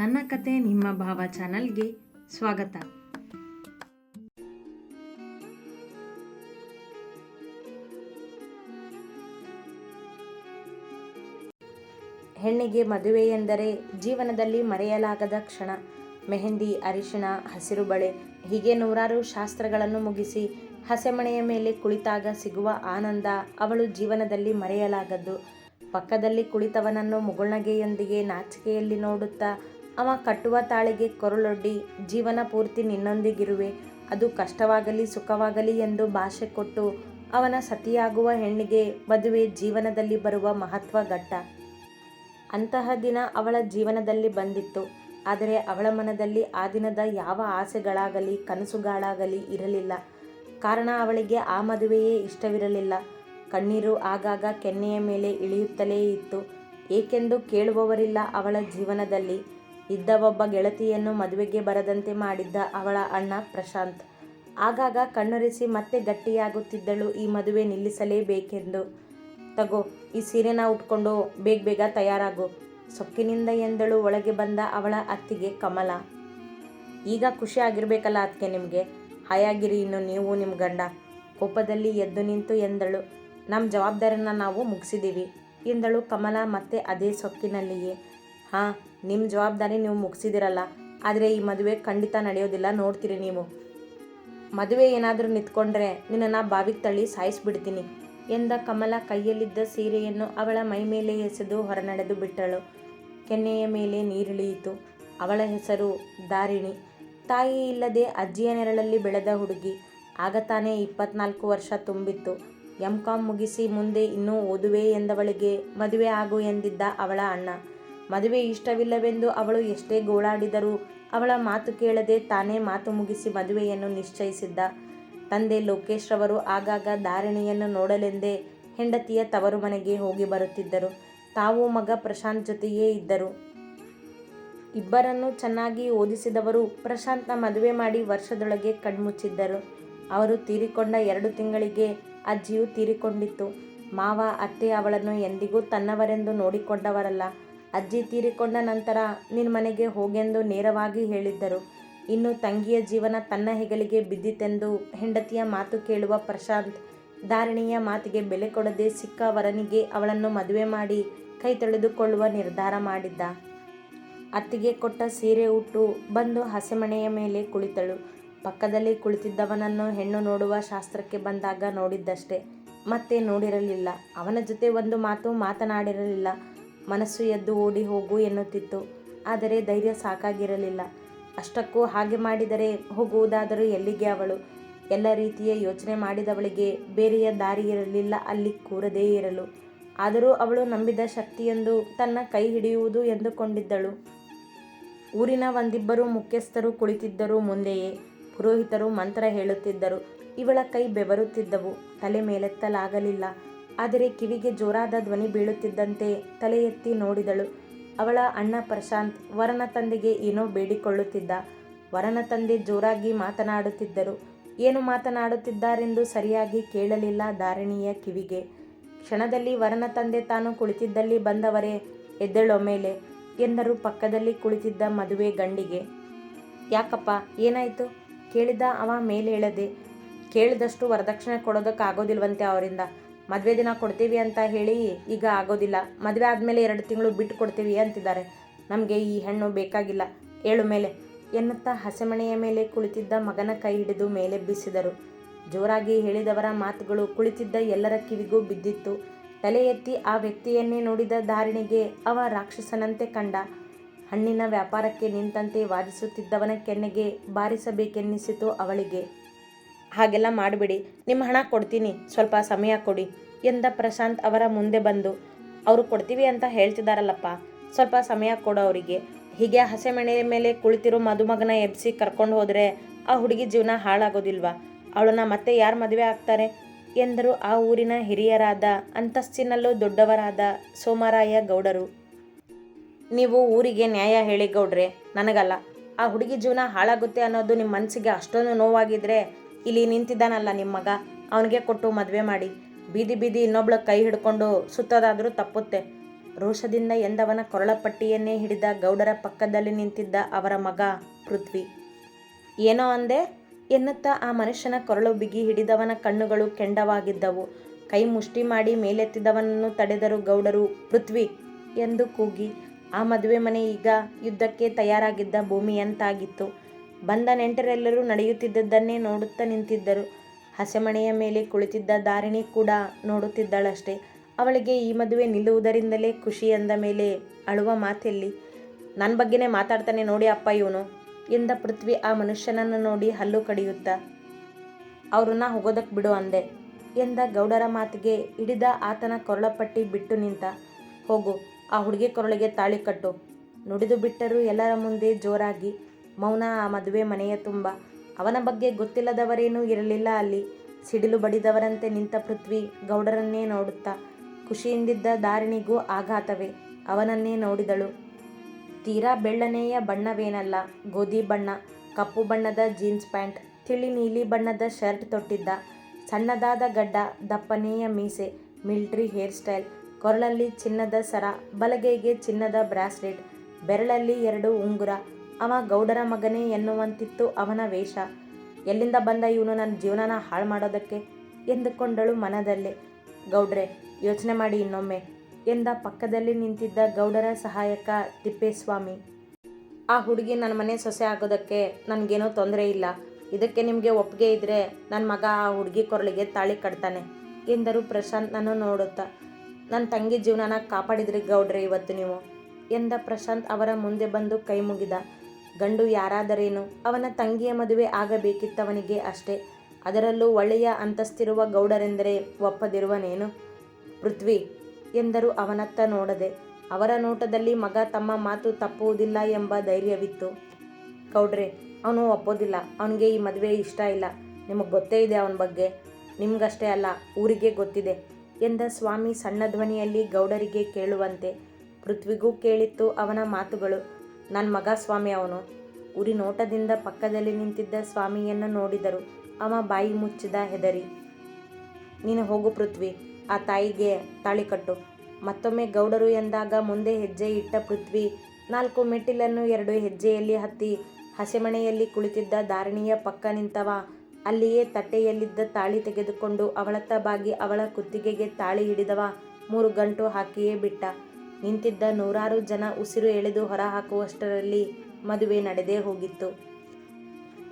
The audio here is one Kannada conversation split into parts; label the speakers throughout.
Speaker 1: ನನ್ನ ಕತೆ ನಿಮ್ಮ ಭಾವ ಚಾನಲ್ಗೆ ಸ್ವಾಗತ.
Speaker 2: ಹೆಣ್ಣಿಗೆ ಮದುವೆ ಎಂದರೆ ಜೀವನದಲ್ಲಿ ಮರೆಯಲಾಗದ ಕ್ಷಣ. ಮೆಹಂದಿ, ಅರಿಶಿಣ, ಹಸಿರು ಬಳೆ, ಹೀಗೆ ನೂರಾರು ಶಾಸ್ತ್ರಗಳನ್ನು ಮುಗಿಸಿ ಹಸೆಮಣೆಯ ಮೇಲೆ ಕುಳಿತಾಗ ಸಿಗುವ ಆನಂದ ಅವಳು ಜೀವನದಲ್ಲಿ ಮರೆಯಲಾಗದ್ದು. ಪಕ್ಕದಲ್ಲಿ ಕುಳಿತವನನ್ನು ಮುಗುಳ್ನಗೆಯೊಂದಿಗೆ ನಾಚಿಕೆಯಲ್ಲಿ ನೋಡುತ್ತಾ ಅವ ಕಟ್ಟುವ ತಾಳಿಗೆ ಕೊರಳೊಡ್ಡಿ, ಜೀವನ ಪೂರ್ತಿ ನಿನ್ನೊಂದಿಗಿರುವೆ. ಅದು ಕಷ್ಟವಾಗಲಿ ಸುಖವಾಗಲಿ ಎಂದು ಭಾಷೆ ಕೊಟ್ಟು ಅವನ ಸತಿಯಾಗುವ ಹೆಣ್ಣಿಗೆ ಮದುವೆ ಜೀವನದಲ್ಲಿ ಬರುವ ಮಹತ್ವ ಘಟ್ಟ. ಅಂತಹ ದಿನ ಅವಳ ಜೀವನದಲ್ಲಿ ಬಂದಿತ್ತು. ಆದರೆ ಅವಳ ಮನದಲ್ಲಿ ಆ ದಿನದ ಯಾವ ಆಸೆಗಳಾಗಲಿ, ಕನಸುಗಳಾಗಲಿ ಇರಲಿಲ್ಲ. ಕಾರಣ ಅವಳಿಗೆ ಆ ಮದುವೆಯೇ ಇಷ್ಟವಿರಲಿಲ್ಲ. ಕಣ್ಣೀರು ಆಗಾಗ ಕೆನ್ನೆಯ ಮೇಲೆ ಇಳಿಯುತ್ತಲೇ ಇತ್ತು. ಏಕೆಂದು ಕೇಳುವವರಿಲ್ಲ ಅವಳ ಜೀವನದಲ್ಲಿ. ಇದ್ದ ಒಬ್ಬ ಗೆಳತಿಯನ್ನು ಮದುವೆಗೆ ಬರದಂತೆ ಮಾಡಿದ್ದ ಅವಳ ಅಣ್ಣ ಪ್ರಶಾಂತ್. ಆಗಾಗ ಕಣ್ಣೊರೆಸಿ ಮತ್ತೆ ಗಟ್ಟಿಯಾಗುತ್ತಿದ್ದಳು ಈ ಮದುವೆ ನಿಲ್ಲಿಸಲೇಬೇಕೆಂದು. ತಗೋ, ಈ ಸೀರೆನ ಉಟ್ಕೊಂಡು ಬೇಗ ಬೇಗ ತಯಾರಾಗು. ಸೊಕ್ಕಿನಿಂದ ಎಂದಳು ಒಳಗೆ ಬಂದ ಅವಳ ಅತ್ತಿಗೆ ಕಮಲ. ಈಗ ಖುಷಿ ಆಗಿರ್ಬೇಕಲ್ಲ ಅದಕ್ಕೆ ನಿಮಗೆ? ಹಾಯಾಗಿರಿ ಇನ್ನು ನೀವು ನಿಮ್ಮ ಗಂಡ. ಕೋಪದಲ್ಲಿ ಎದ್ದು ನಿಂತು ಎಂದಳು. ನಮ್ಮ ಜವಾಬ್ದಾರಿನ ನಾವು ಮುಗಿಸಿದ್ದೀವಿ ಎಂದಳು ಕಮಲ ಮತ್ತೆ ಅದೇ ಸೊಕ್ಕಿನಲ್ಲಿಯೇ. ಹಾಂ ನಿಮ್ಮ ಜವಾಬ್ದಾರಿ ನೀವು ಮುಗಿಸಿದಿರಲ್ಲ. ಆದರೆ ಈ ಮದುವೆ ಖಂಡಿತ ನಡೆಯೋದಿಲ್ಲ, ನೋಡ್ತೀರಿ ನೀವು. ಮದುವೆ ಏನಾದರೂ ನಿಂತ್ಕೊಂಡ್ರೆ ನಿನ್ನನ್ನು ಬಾವಿಗೆ ತಳ್ಳಿ ಸಾಯಿಸಿಬಿಡ್ತೀನಿ ಎಂದ ಕಮಲ ಕೈಯಲ್ಲಿದ್ದ ಸೀರೆಯನ್ನು ಅವಳ ಮೈ ಮೇಲೆ ಎಸೆದು ಹೊರನಡೆದು ಬಿಟ್ಟಳು. ಕೆನ್ನೆಯ ಮೇಲೆ ನೀರಿಳಿಯಿತು. ಅವಳ ಹೆಸರು ದಾರಿಣಿ. ತಾಯಿ ಇಲ್ಲದೆ ಅಜ್ಜಿಯ ನೆರಳಲ್ಲಿ ಬೆಳೆದ ಹುಡುಗಿ. ಆಗ ತಾನೇ ಇಪ್ಪತ್ನಾಲ್ಕು ವರ್ಷ ತುಂಬಿತ್ತು. ಎಂ ಕಾಮ್ ಮುಗಿಸಿ ಮುಂದೆ ಇನ್ನೂ ಓದುವೆ ಎಂದವಳಿಗೆ ಮದುವೆ ಆಗು ಎಂದಿದ್ದ ಅವಳ ಅಣ್ಣ. ಮದುವೆ ಇಷ್ಟವಿಲ್ಲವೆಂದು ಅವಳು ಎಷ್ಟೇ ಗೋಳಾಡಿದರೂ ಅವಳ ಮಾತು ಕೇಳದೆ ತಾನೇ ಮಾತು ಮುಗಿಸಿ ಮದುವೆಯನ್ನು ನಿಶ್ಚಯಿಸಿದ್ದ. ತಂದೆ ಲೋಕೇಶ್ ರವರು ಆಗಾಗ ಧಾರಣೆಯನ್ನು ನೋಡಲೆಂದೇ ಹೆಂಡತಿಯ ತವರು ಮನೆಗೆ ಹೋಗಿ ಬರುತ್ತಿದ್ದರು. ತಾವು ಮಗ ಪ್ರಶಾಂತ್ ಜೊತೆಯೇ ಇದ್ದರು. ಇಬ್ಬರನ್ನು ಚೆನ್ನಾಗಿ ಓದಿಸಿದವರು ಪ್ರಶಾಂತ್ನ ಮದುವೆ ಮಾಡಿ ವರ್ಷದೊಳಗೆ ಕಣ್ಮುಚ್ಚಿದ್ದರು. ಅವರು ತೀರಿಕೊಂಡ ಎರಡು ತಿಂಗಳಿಗೆ ಅಜ್ಜಿಯು ತೀರಿಕೊಂಡಿತ್ತು. ಮಾವ, ಅತ್ತೆ ಅವಳನ್ನು ಎಂದಿಗೂ ತನ್ನವರೆಂದು ನೋಡಿಕೊಂಡವರಲ್ಲ. ಅಜ್ಜಿ ತೀರಿಕೊಂಡ ನಂತರ ನಿನ್ನ ಮನೆಗೆ ಹೋಗೆಂದು ನೇರವಾಗಿ ಹೇಳಿದ್ದರು. ಇನ್ನು ತಂಗಿಯ ಜೀವನ ತನ್ನ ಹೆಗಲಿಗೆ ಬಿದ್ದಿತೆಂದು ಹೆಂಡತಿಯ ಮಾತು ಕೇಳುವ ಪ್ರಶಾಂತ್ ಧಾರಣಿಯ ಮಾತಿಗೆ ಬೆಲೆ ಕೊಡದೆ ಸಿಕ್ಕ ವರನಿಗೆ ಅವಳನ್ನು ಮದುವೆ ಮಾಡಿ ಕೈ ತೊಳೆದುಕೊಳ್ಳುವ ನಿರ್ಧಾರ ಮಾಡಿದ್ದ. ಅತ್ತಿಗೆ ಕೊಟ್ಟ ಸೀರೆ ಉಟ್ಟು ಬಂದು ಹಸೆಮಣೆಯ ಮೇಲೆ ಕುಳಿತಳು. ಪಕ್ಕದಲ್ಲಿ ಕುಳಿತಿದ್ದವನನ್ನು ಹೆಣ್ಣು ನೋಡುವ ಶಾಸ್ತ್ರಕ್ಕೆ ಬಂದಾಗ ನೋಡಿದ್ದಷ್ಟೇ. ಮತ್ತೆ ನೋಡಿರಲಿಲ್ಲ. ಅವನ ಜೊತೆ ಒಂದು ಮಾತು ಮಾತನಾಡಿರಲಿಲ್ಲ. ಮನಸ್ಸು ಎದ್ದು ಓಡಿ ಹೋಗು ಎನ್ನುತ್ತಿತ್ತು. ಆದರೆ ಧೈರ್ಯ ಸಾಕಾಗಿರಲಿಲ್ಲ. ಅಷ್ಟಕ್ಕೂ ಹಾಗೆ ಮಾಡಿದರೆ ಹೋಗುವುದಾದರೂ ಎಲ್ಲಿಗೆ ಅವಳು? ಎಲ್ಲ ರೀತಿಯ ಯೋಚನೆ ಮಾಡಿದವಳಿಗೆ ಬೇರೆಯ ದಾರಿ ಇರಲಿಲ್ಲ, ಅಲ್ಲಿ ಕೂರದೇ ಇರಲು. ಆದರೂ ಅವಳು ನಂಬಿದ ಶಕ್ತಿಯೊಂದು ತನ್ನ ಕೈ ಹಿಡಿಯುವುದು ಎಂದುಕೊಂಡಿದ್ದಳು. ಊರಿನ ಒಂದಿಬ್ಬರು ಮುಖ್ಯಸ್ಥರು ಕುಳಿತಿದ್ದರು ಮುಂದೆಯೇ. ಪುರೋಹಿತರು ಮಂತ್ರ ಹೇಳುತ್ತಿದ್ದರು. ಇವಳ ಕೈ ಬೆವರುತ್ತಿದ್ದವು. ತಲೆ ಮೇಲೆತ್ತಲಾಗಲಿಲ್ಲ. ಆದರೆ ಕಿವಿಗೆ ಜೋರಾದ ಧ್ವನಿ ಬೀಳುತ್ತಿದ್ದಂತೆ ತಲೆ ಎತ್ತಿ ನೋಡಿದಳು. ಅವಳ ಅಣ್ಣ ಪ್ರಶಾಂತ್ ವರನ ತಂದೆಗೆ ಏನೋ ಬೇಡಿಕೊಳ್ಳುತ್ತಿದ್ದ. ವರನ ತಂದೆ ಜೋರಾಗಿ ಮಾತನಾಡುತ್ತಿದ್ದರು. ಏನು ಮಾತನಾಡುತ್ತಿದ್ದಾರೆಂದು ಸರಿಯಾಗಿ ಕೇಳಲಿಲ್ಲ ಧಾರಣಿಯ ಕಿವಿಗೆ. ಕ್ಷಣದಲ್ಲಿ ವರನ ತಂದೆ ತಾನು ಕುಳಿತಿದ್ದಲ್ಲಿ ಬಂದವರೇ, ಎದ್ದೇಳೊಮ್ಮೇಲೆ ಎಂದರು ಪಕ್ಕದಲ್ಲಿ ಕುಳಿತಿದ್ದ ಮದುವೆ ಗಂಡಿಗೆ. ಯಾಕಪ್ಪ, ಏನಾಯಿತು? ಕೇಳಿದ ಅವ ಮೇಲೇಳದೆ. ಕೇಳಿದಷ್ಟು ವರದಕ್ಷಿಣೆ ಕೊಡೋದಕ್ಕಾಗೋದಿಲ್ವಂತೆ ಅವರಿಂದ. ಮದುವೆ ದಿನ ಕೊಡ್ತೀವಿ ಅಂತ ಹೇಳಿ ಈಗ ಆಗೋದಿಲ್ಲ. ಮದುವೆ ಆದಮೇಲೆ ಎರಡು ತಿಂಗಳು ಬಿಟ್ಟು ಕೊಡ್ತೀವಿ ಅಂತಿದ್ದಾರೆ. ನಮಗೆ ಈ ಹೆಣ್ಣು ಬೇಕಾಗಿಲ್ಲ. ಏಳು ಮೇಲೆ. ಎನ್ನುತ್ತಾ ಹಸೆಮಣೆಯ ಮೇಲೆ ಕುಳಿತಿದ್ದ ಮಗನ ಕೈ ಹಿಡಿದು ಮೇಲೆ ಬಿಸಿದರು. ಜೋರಾಗಿ ಹೇಳಿದವರ ಮಾತುಗಳು ಕುಳಿತಿದ್ದ ಎಲ್ಲರ ಕಿವಿಗೂ ಬಿದ್ದಿತ್ತು. ತಲೆ ಎತ್ತಿ ಆ ವ್ಯಕ್ತಿಯನ್ನೇ ನೋಡಿದ ಧಾರಣಿಗೆ ಅವ ರಾಕ್ಷಸನಂತೆ ಕಂಡ. ಹಣ್ಣಿನ ವ್ಯಾಪಾರಕ್ಕೆ ನಿಂತಂತೆ ವಾದಿಸುತ್ತಿದ್ದವನ ಕೆನ್ನೆಗೆ ಬಾರಿಸಬೇಕೆನ್ನಿಸಿತು ಅವಳಿಗೆ. ಹಾಗೆಲ್ಲ ಮಾಡಿಬಿಡಿ. ನಿಮ್ಮ ಹಣ ಕೊಡ್ತೀನಿ. ಸ್ವಲ್ಪ ಸಮಯ ಕೊಡಿ ಎಂದ ಪ್ರಶಾಂತ್ ಅವರ ಮುಂದೆ ಬಂದು, ಅವರು ಕೊಡ್ತೀವಿ ಅಂತ ಹೇಳ್ತಿದ್ದಾರಲ್ಲಪ್ಪ ಸ್ವಲ್ಪ ಸಮಯ ಕೊಡು ಅವರಿಗೆ. ಹೀಗೆ ಹಸೆಮಣೆ ಮೇಲೆ ಕುಳಿತಿರೋ ಮದುಮಗನ ಎಬ್ಸಿ ಕರ್ಕೊಂಡು ಹೋದರೆ ಆ ಹುಡುಗಿ ಜೀವನ ಹಾಳಾಗೋದಿಲ್ವಾ? ಅವಳನ್ನ ಮತ್ತೆ ಯಾರು ಮದುವೆ ಆಗ್ತಾರೆ? ಎಂದರು ಆ ಊರಿನ ಹಿರಿಯರಾದ ಅಂತಸ್ತಿನಲ್ಲೂ ದೊಡ್ಡವರಾದ ಸೋಮರಾಯ ಗೌಡರು. ನೀವು ಊರಿಗೆ ನ್ಯಾಯ ಹೇಳಿ ಗೌಡ್ರೆ, ನನಗಲ್ಲ. ಆ ಹುಡುಗಿ ಜೀವನ ಹಾಳಾಗುತ್ತೆ ಅನ್ನೋದು ನಿಮ್ಮ ಮನಸ್ಸಿಗೆ ಅಷ್ಟೊಂದು ನೋವಾಗಿದ್ರೆ ಇಲ್ಲಿ ನಿಂತಿದ್ದಾನಲ್ಲ ನಿಮ್ಮ ಮಗ. ಅವನಿಗೆ ಕೊಟ್ಟು ಮದುವೆ ಮಾಡಿ. ಬೀದಿ ಬೀದಿ ಇನ್ನೊಬ್ಳ ಕೈ ಹಿಡ್ಕೊಂಡು ಸುತ್ತೋದಾದರೂ ತಪ್ಪುತ್ತೆ. ರೋಷದಿಂದ ಎಂದವನ ಕೊರಳಪಟ್ಟಿಯನ್ನೇ ಹಿಡಿದ ಗೌಡರ ಪಕ್ಕದಲ್ಲಿ ನಿಂತಿದ್ದ ಅವರ ಮಗ ಪೃಥ್ವಿ. ಏನೋ ಅಂದೆ? ಎನ್ನುತ್ತಾ ಆ ಮನುಷ್ಯನ ಕೊರಳು ಬಿಗಿ ಹಿಡಿದವನ ಕಣ್ಣುಗಳು ಕೆಂಡವಾಗಿದ್ದವು. ಕೈ ಮುಷ್ಟಿ ಮಾಡಿ ಮೇಲೆತ್ತಿದವನನ್ನು ತಡೆದರು ಗೌಡರು, ಪೃಥ್ವಿ ಎಂದು ಕೂಗಿ, ಆ ಮದುವೆ ಮನೆ ಈಗ ಯುದ್ಧಕ್ಕೆ ತಯಾರಾಗಿದ್ದ ಭೂಮಿಯಂತಾಗಿತ್ತು ಬಂದ ನೆಂಟರೆಲ್ಲರೂ ನಡೆಯುತ್ತಿದ್ದದ್ದನ್ನೇ ನೋಡುತ್ತಾ ನಿಂತಿದ್ದರು. ಹಸೆಮಣೆಯ ಮೇಲೆ ಕುಳಿತಿದ್ದ ದಾರಿಣಿ ಕೂಡ ನೋಡುತ್ತಿದ್ದಳಷ್ಟೇ. ಅವಳಿಗೆ ಈ ಮದುವೆ ನಿಲ್ಲುವುದರಿಂದಲೇ ಖುಷಿ ಅಂದ ಮೇಲೆ ಅಳುವ ಮಾತೆಲ್ಲಿ ನನ್ನ ಬಗ್ಗೆನೇ ಮಾತಾಡ್ತಾನೆ ನೋಡಿ ಅಪ್ಪ ಇವನು ಎಂದ ಪೃಥ್ವಿ ಆ ಮನುಷ್ಯನನ್ನು ನೋಡಿ ಹಲ್ಲು ಕಡಿಯುತ್ತಾ. ಅವ್ರನ್ನ ಹೋಗೋದಕ್ಕೆ ಬಿಡು ಅಂದೆ ಎಂದ ಗೌಡರ ಮಾತಿಗೆ ಹಿಡಿದ ಆತನ ಕೊರಳಪಟ್ಟಿ ಬಿಟ್ಟು ನಿಂತ. ಹೋಗು, ಆ ಹುಡುಗಿ ಕೊರಳಿಗೆ ತಾಳಿ ಕಟ್ಟು. ನುಡಿದು ಬಿಟ್ಟರು ಎಲ್ಲರ ಮುಂದೆ ಜೋರಾಗಿ ಮೌನ ಆ ಮದುವೆ, ಮನೆಯ ತುಂಬ. ಅವನ ಬಗ್ಗೆ ಗೊತ್ತಿಲ್ಲದವರೇನೂ ಇರಲಿಲ್ಲ ಅಲ್ಲಿ. ಸಿಡಿಲು ಬಡಿದವರಂತೆ ನಿಂತ ಪೃಥ್ವಿ ಗೌಡರನ್ನೇ ನೋಡುತ್ತಾ, ಖುಷಿಯಿಂದಿದ್ದ ದಾರಿಣಿಗೂ ಆಘಾತವೇ ಅವನನ್ನೇ ನೋಡಿದಳು. ತೀರಾ ಬೆಳ್ಳನೆಯ ಬಣ್ಣವೇನಲ್ಲ, ಗೋಧಿ ಬಣ್ಣ, ಕಪ್ಪು ಬಣ್ಣದ ಜೀನ್ಸ್ ಪ್ಯಾಂಟ್, ತಿಳಿ ನೀಲಿ ಬಣ್ಣದ ಶರ್ಟ್ ತೊಟ್ಟಿದ್ದ, ಸಣ್ಣದಾದ ಗಡ್ಡ, ದಪ್ಪನೆಯ ಮೀಸೆ, ಮಿಲ್ಟ್ರಿ ಹೇರ್ ಸ್ಟೈಲ್, ಕೊರಳಲ್ಲಿ ಚಿನ್ನದ ಸರ, ಬಲಗೈಗೆ ಚಿನ್ನದ ಬ್ರಾಸ್ಲೆಟ್, ಬೆರಳಲ್ಲಿ ಎರಡು ಉಂಗುರ ಅವ ಗೌಡರ ಮಗನೇ ಎನ್ನುವಂತಿತ್ತು ಅವನ ವೇಷ. ಎಲ್ಲಿಂದ ಬಂದ ಇವನು ನನ್ನ ಜೀವನನ ಹಾಳು ಮಾಡೋದಕ್ಕೆ? ಎಂದುಕೊಂಡಳು ಮನದಲ್ಲೇ. ಗೌಡ್ರೆ, ಯೋಚನೆ ಮಾಡಿ ಇನ್ನೊಮ್ಮೆ. ಎಂದ ಪಕ್ಕದಲ್ಲಿ ನಿಂತಿದ್ದ ಗೌಡರ ಸಹಾಯಕ ತಿಪ್ಪೇಸ್ವಾಮಿ. ಆ ಹುಡುಗಿ ನನ್ನ ಮನೆ ಸೊಸೆ ಆಗೋದಕ್ಕೆ ನನಗೇನೋ ತೊಂದರೆ ಇಲ್ಲ. ಇದಕ್ಕೆ ನಿಮಗೆ ಒಪ್ಪಿಗೆ ಇದ್ದರೆ ನನ್ನ ಮಗ ಆ ಹುಡುಗಿ ಕೊರಳಿಗೆ ತಾಳಿ ಕಟ್ತಾನೆ ಎಂದರು ಪ್ರಶಾಂತ್ ನಾನು ನೋಡುತ್ತಾ. ನನ್ನ ತಂಗಿ ಜೀವನನ ಕಾಪಾಡಿದ್ರಿ ಗೌಡ್ರೆ ಇವತ್ತು ನೀವು ಎಂದ ಪ್ರಶಾಂತ್ ಅವರ ಮುಂದೆ ಬಂದು ಕೈ ಮುಗಿದ. ಗಂಡು ಯಾರಾದರೇನು, ಅವನ ತಂಗಿಯ ಮದುವೆ ಆಗಬೇಕಿತ್ತವನಿಗೆ ಅಷ್ಟೇ. ಅದರಲ್ಲೂ ಒಳ್ಳೆಯ ಅಂತಸ್ತಿರುವ ಗೌಡರೆಂದರೆ ಒಪ್ಪದಿರುವನೇನು? ಪೃಥ್ವಿ ಎಂದರು ಅವನತ್ತ ನೋಡದೆ. ಅವರ ನೋಟದಲ್ಲಿ ಮಗ ತಮ್ಮ ಮಾತು ತಪ್ಪುವುದಿಲ್ಲ ಎಂಬ ಧೈರ್ಯವಿತ್ತು. ಗೌಡ್ರೆ, ಅವನು ಒಪ್ಪೋದಿಲ್ಲ. ಅವನಿಗೆ ಈ ಮದುವೆ ಇಷ್ಟ ಇಲ್ಲ. ನಿಮಗೆ ಗೊತ್ತೇ ಇದೆ ಅವನ ಬಗ್ಗೆ. ನಿಮಗಷ್ಟೇ ಅಲ್ಲ, ಊರಿಗೆ ಗೊತ್ತಿದೆ ಎಂದ ಸ್ವಾಮಿ ಸಣ್ಣ ಧ್ವನಿಯಲ್ಲಿ ಗೌಡರಿಗೆ ಕೇಳುವಂತೆ. ಪೃಥ್ವಿಗೂ ಕೇಳಿತ್ತು ಅವನ ಮಾತುಗಳು. ನನ್ನ ಮಗ ಸ್ವಾಮಿ ಅವನು. ಉರಿ ನೋಟದಿಂದ ಪಕ್ಕದಲ್ಲಿ ನಿಂತಿದ್ದ ಸ್ವಾಮಿಯನ್ನು ನೋಡಿದರು. ಅವ ಬಾಯಿ ಮುಚ್ಚಿದ ಹೆದರಿ. ನೀನು ಹೋಗು ಪೃಥ್ವಿ, ಆ ತಾಯಿಗೆ ತಾಳಿ ಕಟ್ಟು. ಮತ್ತೊಮ್ಮೆ ಗೌಡರು ಎಂದಾಗ ಮುಂದೆ ಹೆಜ್ಜೆ ಇಟ್ಟ ಪೃಥ್ವಿ, ನಾಲ್ಕು ಮೆಟ್ಟಿಲನ್ನು ಎರಡು ಹೆಜ್ಜೆಯಲ್ಲಿ ಹತ್ತಿ ಹಸೆಮಣೆಯಲ್ಲಿ ಕುಳಿತಿದ್ದ ಧಾರಣಿಯ ಪಕ್ಕ ನಿಂತವ. ಅಲ್ಲಿಯೇ ತಟ್ಟೆಯಲ್ಲಿದ್ದ ತಾಳಿ ತೆಗೆದುಕೊಂಡು ಅವಳತ್ತ ಬಾಗಿ ಅವಳ ಕುತ್ತಿಗೆಗೆ ತಾಳಿ ಹಿಡಿದವ. ಮೂರು ಗಂಟು ಹಾಕಿಯೇ ಬಿಟ್ಟ. ನಿಂತಿದ್ದ ನೂರಾರು ಜನ ಉಸಿರು ಎಳೆದು ಹೊರ ಹಾಕುವಷ್ಟರಲ್ಲಿ ಮದುವೆ ನಡೆದೇ ಹೋಗಿತ್ತು.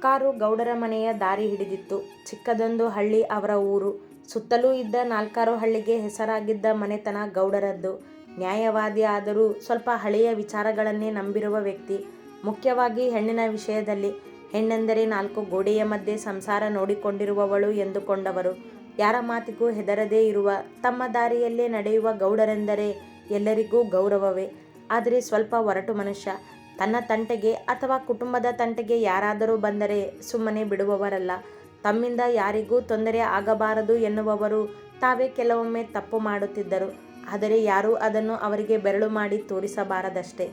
Speaker 2: ಕಾರು ಗೌಡರ ಮನೆಯ ದಾರಿ ಹಿಡಿದಿತ್ತು. ಚಿಕ್ಕದೊಂದು ಹಳ್ಳಿ ಅವರ ಊರು. ಸುತ್ತಲೂ ಇದ್ದ ನಾಲ್ಕಾರು ಹಳ್ಳಿಗೆ ಹೆಸರಾಗಿದ್ದ ಮನೆತನ ಗೌಡರದ್ದು. ನ್ಯಾಯವಾದಿ ಆದರೂ ಸ್ವಲ್ಪ ಹಳೆಯ ವಿಚಾರಗಳನ್ನೇ ನಂಬಿರುವ ವ್ಯಕ್ತಿ. ಮುಖ್ಯವಾಗಿ ಹೆಣ್ಣಿನ ವಿಷಯದಲ್ಲಿ. ಹೆಣ್ಣೆಂದರೆ ನಾಲ್ಕು ಗೋಡೆಯ ಮಧ್ಯೆ ಸಂಸಾರ ನೋಡಿಕೊಂಡಿರುವವಳು ಎಂದುಕೊಂಡವರು. ಯಾರ ಮಾತಿಗೂ ಹೆದರದೇ ಇರುವ ತಮ್ಮ ದಾರಿಯಲ್ಲೇ ನಡೆಯುವ ಗೌಡರೆಂದರೆ ಎಲ್ಲರಿಗೂ ಗೌರವವೇ. ಆದರೆ ಸ್ವಲ್ಪ ಒರಟು ಮನುಷ್ಯ, ತನ್ನ ತಂಟೆಗೆ ಅಥವಾ ಕುಟುಂಬದ ತಂಟೆಗೆ ಯಾರಾದರೂ ಬಂದರೆ ಸುಮ್ಮನೆ ಬಿಡುವವರಲ್ಲ. ತಮ್ಮಿಂದ ಯಾರಿಗೂ ತೊಂದರೆ ಆಗಬಾರದು ಎನ್ನುವವರು ತಾವೇ ಕೆಲವೊಮ್ಮೆ ತಪ್ಪು ಮಾಡುತ್ತಿದ್ದರು. ಆದರೆ ಯಾರೂ ಅದನ್ನು ಅವರಿಗೆ ಬೆರಳು ಮಾಡಿ ತೋರಿಸಬಾರದಷ್ಟೇ.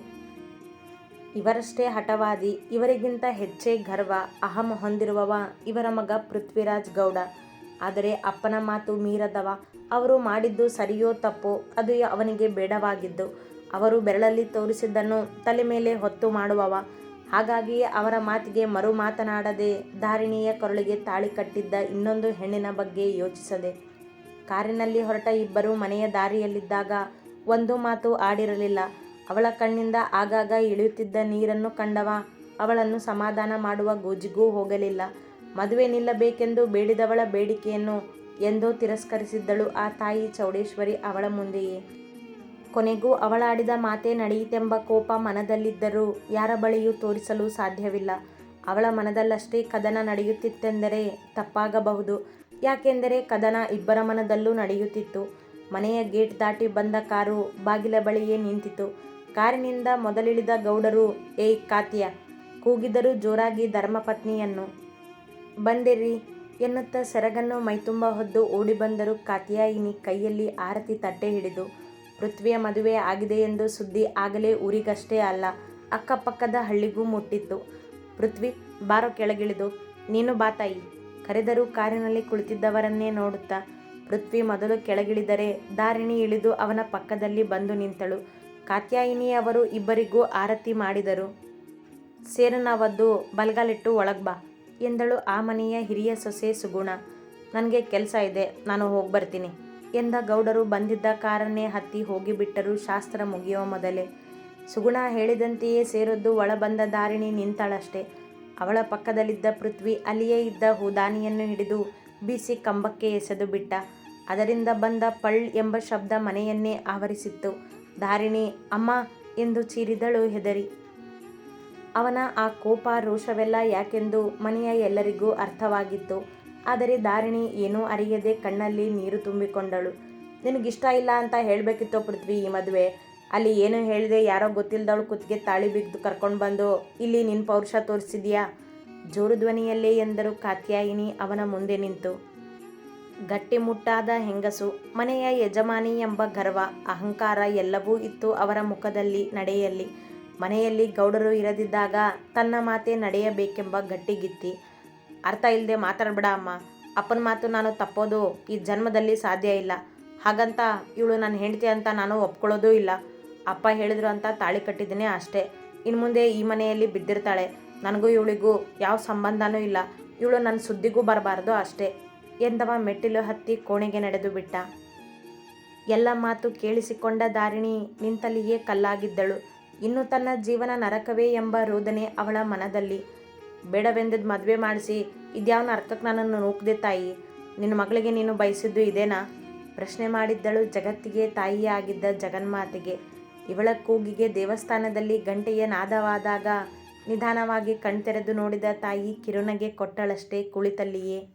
Speaker 2: ಇವರಷ್ಟೇ ಹಠವಾದಿ, ಇವರಿಗಿಂತ ಹೆಚ್ಚೇ ಗರ್ವ, ಅಹಂ ಹೊಂದಿರುವವ ಇವರ ಮಗ ಪೃಥ್ವಿರಾಜ್ ಗೌಡ. ಆದರೆ ಅಪ್ಪನ ಮಾತು ಮೀರದವ. ಅವರು ಮಾಡಿದ್ದು ಸರಿಯೋ ತಪ್ಪೋ, ಅದು ಅವನಿಗೆ ಬೇಡವಾಗಿದ್ದು. ಅವರು ಬೆರಳಲ್ಲಿ ತೋರಿಸಿದ್ದನ್ನು ತಲೆ ಮೇಲೆ ಹೊತ್ತು ಮಾಡುವವ. ಹಾಗಾಗಿಯೇ ಅವರ ಮಾತಿಗೆ ಮರು ಮಾತನಾಡದೆ ಧಾರಿಣಿಯ ಕೊರಳಿಗೆ ತಾಳಿ ಕಟ್ಟಿದ್ದ ಇನ್ನೊಂದು ಹೆಣ್ಣಿನ ಬಗ್ಗೆ ಯೋಚಿಸದೆ. ಕಾರಿನಲ್ಲಿ ಹೊರಟ ಇಬ್ಬರು ಮನೆಯ ದಾರಿಯಲ್ಲಿದ್ದಾಗ ಒಂದು ಮಾತು ಆಡಿರಲಿಲ್ಲ. ಅವಳ ಕಣ್ಣಿಂದ ಆಗಾಗ ಇಳಿಯುತ್ತಿದ್ದ ನೀರನ್ನು ಕಂಡವ. ಅವಳನ್ನು ಸಮಾಧಾನ ಮಾಡುವ ಗೋಜಿಗೂ ಹೋಗಲಿಲ್ಲ. ಮದುವೆ ನಿಲ್ಲಬೇಕೆಂದು ಬೇಡಿದವಳ ಬೇಡಿಕೆಯನ್ನು ಎಂದೋ ತಿರಸ್ಕರಿಸಿದ್ದಳು ಆ ತಾಯಿ ಚೌಡೇಶ್ವರಿ ಅವಳ ಮುಂದೆಯೇ. ಕೊನೆಗೂ ಅವಳಾಡಿದ ಮಾತೇ ನಡೆಯಿತೆಂಬ ಕೋಪ ಮನದಲ್ಲಿದ್ದರೂ ಯಾರ ಬಳಿಯೂ ತೋರಿಸಲು ಸಾಧ್ಯವಿಲ್ಲ. ಅವಳ ಮನದಲ್ಲಷ್ಟೇ ಕದನ ನಡೆಯುತ್ತಿತ್ತೆಂದರೆ ತಪ್ಪಾಗಬಹುದು. ಯಾಕೆಂದರೆ ಕದನ ಇಬ್ಬರ ಮನದಲ್ಲೂ ನಡೆಯುತ್ತಿತ್ತು. ಮನೆಯ ಗೇಟ್ ದಾಟಿ ಬಂದ ಕಾರು ಬಾಗಿಲ ಬಳಿಯೇ ನಿಂತಿತು ಕಾರಿನಿಂದ ಮೊದಲಿಳಿದ ಗೌಡರು, ಏಯ್ ಕಾತಿಯ! ಕೂಗಿದರು ಜೋರಾಗಿ ಧರ್ಮಪತ್ನಿಯನ್ನು ಬಂದಿರಿ ಎನ್ನುತ್ತ ಸೆರಗನ್ನು ಮೈತುಂಬ ಹೊದ್ದು ಓಡಿ ಬಂದರು ಕಾತ್ಯಾಯಿನಿ ಕೈಯಲ್ಲಿ ಆರತಿ ತಟ್ಟೆ ಹಿಡಿದು, ಪೃಥ್ವಿಯ ಮದುವೆ ಆಗಿದೆ ಎಂದು ಸುದ್ದಿ ಆಗಲೇ ಊರಿಗಷ್ಟೇ ಅಲ್ಲ, ಅಕ್ಕಪಕ್ಕದ ಹಳ್ಳಿಗೂ ಮುಟ್ಟಿತ್ತು. ಪೃಥ್ವಿ, ಬಾರೋ ಕೆಳಗಿಳಿದು, ನೀನು ಬಾ ತಾಯಿ. ಕರೆದರೂ ಕಾರಿನಲ್ಲಿ ಕುಳಿತಿದ್ದವರನ್ನೇ ನೋಡುತ್ತಾ. ಪೃಥ್ವಿ ಮೊದಲು ಕೆಳಗಿಳಿದರೆ ದಾರಿಣಿ ಇಳಿದು ಅವನ ಪಕ್ಕದಲ್ಲಿ ಬಂದು ನಿಂತಳು. ಕಾತ್ಯಾಯಿನಿ ಅವರು ಇಬ್ಬರಿಗೂ ಆರತಿ ಮಾಡಿದರು. ಸೇರನ ಒದ್ದು ಬಲ್ಗಾಲಿಟ್ಟು ಒಳಗ್ ಬಾ. ಎಂದಳು ಆ ಮನೆಯ ಹಿರಿಯ ಸೊಸೆ ಸುಗುಣ. ನನಗೆ ಕೆಲಸ ಇದೆ, ನಾನು ಹೋಗಿ ಬರ್ತೀನಿ ಎಂದ ಗೌಡರು ಬಂದಿದ್ದ ಕಾರನ್ನೇ ಹತ್ತಿ ಹೋಗಿಬಿಟ್ಟರು ಶಾಸ್ತ್ರ ಮುಗಿಯುವ ಮೊದಲೇ. ಸುಗುಣ ಹೇಳಿದಂತೆಯೇ ಸೇರದ್ದು ಒಳಬಂದ ದಾರಿಣಿ ನಿಂತಳಷ್ಟೆ. ಅವಳ ಪಕ್ಕದಲ್ಲಿದ್ದ ಪೃಥ್ವಿ ಅಲ್ಲಿಯೇ ಇದ್ದ ಹೂದಾನಿಯನ್ನು ಹಿಡಿದು ಬೀಸಿ ಕಂಬಕ್ಕೆ ಎಸೆದು ಬಿಟ್ಟ. ಅದರಿಂದ ಬಂದ ಪಳ್ ಎಂಬ ಶಬ್ದ ಮನೆಯನ್ನೇ ಆವರಿಸಿತ್ತು. ದಾರಿಣಿ, ಅಮ್ಮ ಎಂದು ಚೀರಿದಳು ಹೆದರಿ. ಅವನ ಆ ಕೋಪ, ರೋಷವೆಲ್ಲ ಯಾಕೆಂದು ಮನೆಯ ಎಲ್ಲರಿಗೂ ಅರ್ಥವಾಗಿತ್ತು. ಆದರೆ ದಾರಿಣಿ ಏನೂ ಅರಿಯದೆ ಕಣ್ಣಲ್ಲಿ ನೀರು ತುಂಬಿಕೊಂಡಳು. ನಿನಗಿಷ್ಟ ಇಲ್ಲ ಅಂತ ಹೇಳಬೇಕಿತ್ತು ಪೃಥ್ವಿ ಈ ಮದುವೆ? ಅಲ್ಲಿ ಏನು ಹೇಳಿದೆ ಯಾರೋ ಗೊತ್ತಿಲ್ಲದವಳು ಕುತ್ತಿಗೆ ತಾಳಿ ಬಿದ್ದು ಕರ್ಕೊಂಡು ಬಂದು, ಇಲ್ಲಿ ನಿನ್ನ ಪೌರುಷ ತೋರಿಸಿದೆಯಾ? ಜೋರು ಧ್ವನಿಯಲ್ಲೇ ಎಂದರು ಕಾತ್ಯಾಯಿನಿ ಅವನ ಮುಂದೆ ನಿಂತು. ಗಟ್ಟಿಮುಟ್ಟಾದ ಹೆಂಗಸು, ಮನೆಯ ಯಜಮಾನಿ ಎಂಬ ಗರ್ವ, ಅಹಂಕಾರ ಎಲ್ಲವೂ ಇತ್ತು ಅವರ ಮುಖದಲ್ಲಿ ನಡೆಯಲ್ಲಿ. ಮನೆಯಲ್ಲಿ ಗೌಡರು ಇರದಿದ್ದಾಗ ತನ್ನ ಮಾತೇ ನಡೆಯಬೇಕೆಂಬ ಗಟ್ಟಿಗಿತ್ತಿ. ಅರ್ಥ ಇಲ್ಲದೆ ಮಾತಾಡಬೇಡ ಅಮ್ಮ. ಅಪ್ಪನ ಮಾತು ನಾನು ತಪ್ಪೋದು ಈ ಜನ್ಮದಲ್ಲಿ ಸಾಧ್ಯ ಇಲ್ಲ. ಹಾಗಂತ ಇವಳು ನನ್ನ ಹೆಂಡತಿ ಅಂತ ನಾನು ಒಪ್ಕೊಳ್ಳೋದೂ ಇಲ್ಲ. ಅಪ್ಪ ಹೇಳಿದ್ರು ಅಂತ ತಾಳಿ ಕಟ್ಟಿದ್ದೀನಿ ಅಷ್ಟೇ. ಇನ್ನು ಮುಂದೆ ಈ ಮನೆಯಲ್ಲಿ ಬಿದ್ದಿರ್ತಾಳೆ. ನನಗೂ ಇವಳಿಗೂ ಯಾವ ಸಂಬಂಧನೂ ಇಲ್ಲ. ಇವಳು ನನ್ನ ಸುದ್ದಿಗೂ ಬರಬಾರ್ದು ಅಷ್ಟೇ. ಎಂದವ ಮೆಟ್ಟಿಲು ಹತ್ತಿ ಕೋಣೆಗೆ ನಡೆದು ಬಿಟ್ಟ. ಎಲ್ಲ ಮಾತು ಕೇಳಿಸಿಕೊಂಡ ದಾರಿಣಿ ನಿಂತಲ್ಲಿಯೇ ಕಲ್ಲಾಗಿದ್ದಳು. ಇನ್ನು ತನ್ನ ಜೀವನ ನರಕವೇ ಎಂಬ ರೋದನೆ ಅವಳ ಮನದಲ್ಲಿ. ಬೇಡವೆಂದದ್ದು ಮದುವೆ ಮಾಡಿಸಿ ಇದ್ಯಾವ ನರಕಕ್ಕೆ ನನ್ನನ್ನು ನೂಕದೆ ತಾಯಿ? ನಿನ್ನ ಮಗಳಿಗೆ ನೀನು ಬಯಸಿದ್ದು ಇದೇನಾ? ಪ್ರಶ್ನೆ ಮಾಡಿದ್ದಳು ಜಗತ್ತಿಗೆ ತಾಯಿಯಾಗಿದ್ದ ಜಗನ್ಮಾತೆಗೆ. ಇವಳ ಕೂಗಿಗೆ ದೇವಸ್ಥಾನದಲ್ಲಿ ಗಂಟೆಯ ನಾದವಾದಾಗ ನಿಧಾನವಾಗಿ ಕಣ್ತೆರೆದು ನೋಡಿದ ತಾಯಿ ಕಿರುನಗೆ ಕೊಟ್ಟಳಷ್ಟೇ ಕುಳಿತಲ್ಲಿಯೇ.